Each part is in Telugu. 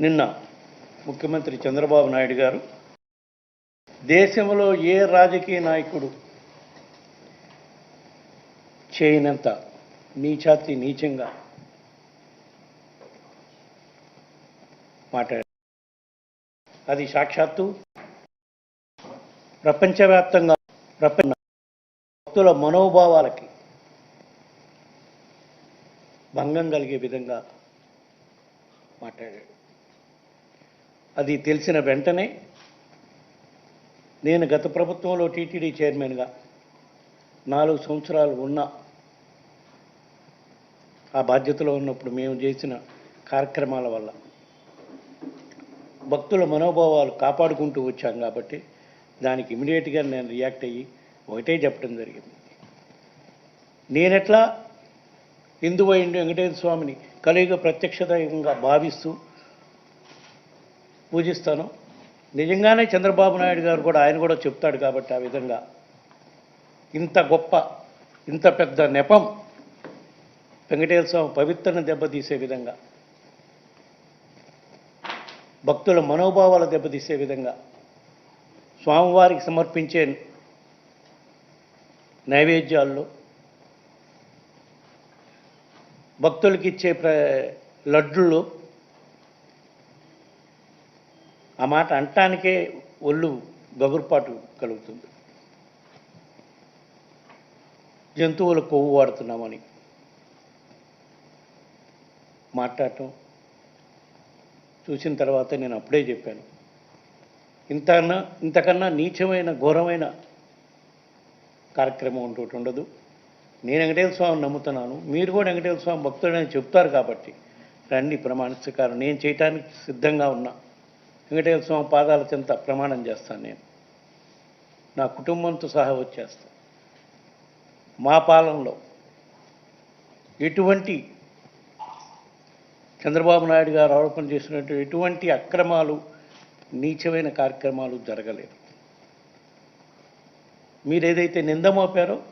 నిన్న ముఖ్యమంత్రి చంద్రబాబు నాయుడు గారు దేశంలో ఏ రాజకీయ నాయకుడు చేయనంత నీచాతి నీచంగా మాట్లాడారు. అది సాక్షాత్తు ప్రపంచవ్యాప్తంగా ప్రపంచ భక్తుల మనోభావాలకి భంగం కలిగే విధంగా మాట్లాడాడు అది తెలిసిన వెంటనే నేను గత ప్రభుత్వంలో టీటీడీ చైర్మన్గా నాలుగు సంవత్సరాలు ఉన్న ఆ బాధ్యతలో ఉన్నప్పుడు మేము చేసిన కార్యక్రమాల వల్ల భక్తుల మనోభావాలు కాపాడుకుంటూ వచ్చాం కాబట్టి దానికి ఇమీడియట్గా నేను రియాక్ట్ అయ్యి ఒకటే చెప్పడం జరిగింది. నేనెట్లా హిందువైండి వెంకటేశ్వర స్వామిని కలియుగ ప్రత్యక్షదైవంగా భావిస్తూ పూజిస్తాను. నిజంగానే చంద్రబాబు నాయుడు గారు కూడా ఆయన కూడా చెప్తాడు కాబట్టి ఆ విధంగా. ఇంత గొప్ప ఇంత పెద్ద నెపం వెంకటేశ్వర స్వామి పవిత్రను దెబ్బతీసే విధంగా. భక్తుల మనోభావాలు దెబ్బతీసే విధంగా. స్వామివారికి సమర్పించే నైవేద్యాల్లో భక్తులకి ఇచ్చే ప్ర లడ్డుల్లో ఆ మాట అంటానికే ఒళ్ళు గగురుపాటు కలుగుతుంది. జంతువుల కొవ్వు వాడుతున్నామని మాట్లాడటం చూసిన తర్వాత నేను అప్పుడే చెప్పాను. ఇంతకన్నా ఇంతకన్నా నీచమైన ఘోరమైన కార్యక్రమం ఇంకోటి ఉండదు. నేను వెంకటేశ్వర స్వామిని నమ్ముతున్నాను. మీరు కూడా వెంకటేశ్వర స్వామి భక్తుడని చెప్తారు కాబట్టి రండి ప్రమాణించకారు నేను చేయటానికి సిద్ధంగా ఉన్నా. వెంకటేశ్వర స్వామి పాదాల చెంత ప్రమాణం చేస్తాను నేను. నా కుటుంబంతో సహా వచ్చేస్తాను మా పాలనలో ఎటువంటి చంద్రబాబు నాయుడు గారు ఆరోపణ చేసినట్టు ఎటువంటి అక్రమాలు నీచమైన కార్యక్రమాలు జరగలేదు. మీరు ఏదైతే నింద మోపారో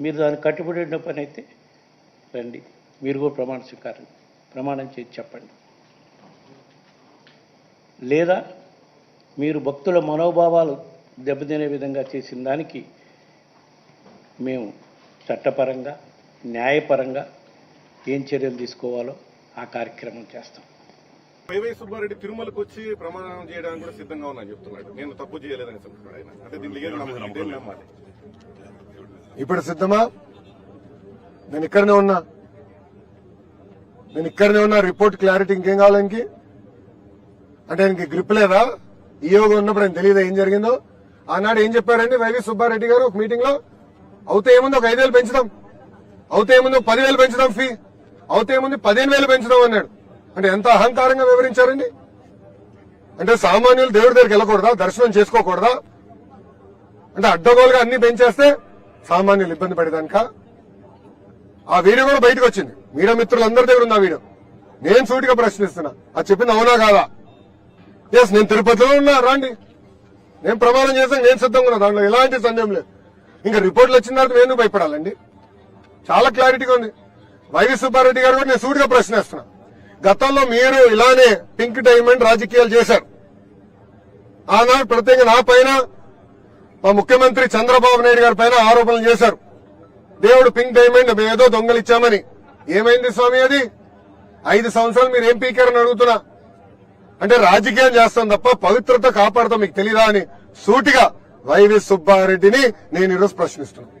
మీరు దానికి కట్టుబడి ఉన్న పని అయితే రండి. మీరు కూడా ప్రమాణ స్వీకారం ప్రమాణం చేసి చెప్పండి. లేదా మీరు భక్తుల మనోభావాలు దెబ్బతినే విధంగా చేసిన దానికి మేము చట్టపరంగా న్యాయపరంగా ఏం చర్యలు తీసుకోవాలో ఆ కార్యక్రమం చేస్తాం. వైవై సుబ్బారెడ్డి తిరుమలకు వచ్చి ప్రమాణం చేయడానికి కూడా సిద్ధంగా ఉన్నా చెప్తున్నాడు. నేను తప్పు చేయలేదని చెప్తున్నాడు ఆయన. అంటే దీన్ని లీగల్ నమ్మాలి ఇదేం నమ్మాలి? ఇప్పుడు సిద్ధమా? నేను ఇక్కడనే ఉన్నా. నేను ఇక్కడనే ఉన్నా రిపోర్ట్ క్లారిటీ ఇంకేం కావాలి అంటే ఆయనకి గ్రిప్ లేదా? ఈ యోగం ఉన్నప్పుడు ఆయన తెలియదా ఏం జరిగిందో? ఆనాడు ఏం చెప్పారండి వైవి సుబ్బారెడ్డి గారు ఒక మీటింగ్లో? అవుతే ఏముంది ఒక ఐదు పెంచుదాం. అవుతే ఏముంది ఒక పదివేలు పెంచుదాం ఫీ అవుతే ఏముంది పదిహేను వేలు పెంచుదాం అన్నాడు. అంటే ఎంత అహంకారంగా వివరించారండి? అంటే సామాన్యులు దేవుడి దగ్గరికి వెళ్ళకూడదా? దర్శనం చేసుకోకూడదా? అంటే అడ్డగోలుగా అన్ని పెంచేస్తే సామాన్యులు ఇబ్బంది పడేదానిక? ఆ వీడియో కూడా బయటకు వచ్చింది. మీడియా మిత్రులందరి దగ్గర ఉంది ఆ వీడియో. నేను సూటిగా ప్రశ్నిస్తున్నా. అది చెప్పింది అవునా కాదా? ఎస్ నేను తిరుపతిలో ఉన్నా రండి. నేను ప్రమాణం చేశాను నేను సిద్ధంగా ఉన్నా దాంట్లో ఎలాంటి సందేహం లేదు. ఇంకా రిపోర్ట్లు వచ్చిన తర్వాత నేను భయపడాలండి? చాలా క్లారిటీగా ఉంది. వైవి సుబ్బారెడ్డి గారు కూడా నేను సూటిగా ప్రశ్నిస్తున్నా. గతంలో మీరు ఇలానే పింక్ డైమండ్ రాజకీయాలు చేశారు. ఆనాడు ప్రత్యేకంగా నా పైన మా ముఖ్యమంత్రి చంద్రబాబు నాయుడు గారి పైన ఆరోపణలు చేశారు. దేవుడు పింక్ డైమండ్ మేము ఏదో దొంగలిచ్చామని. ఏమైంది స్వామి అది? ఐదు సంవత్సరాలు మీరు ఏం పీకారని అడుగుతున్నా. అంటే రాజకీయం చేస్తాం తప్ప పవిత్రత కాపాడతాం మీకు తెలీదా అని సూటిగా వైవి సుబ్బారెడ్డిని నేను ఈరోజు ప్రశ్నిస్తున్నాను.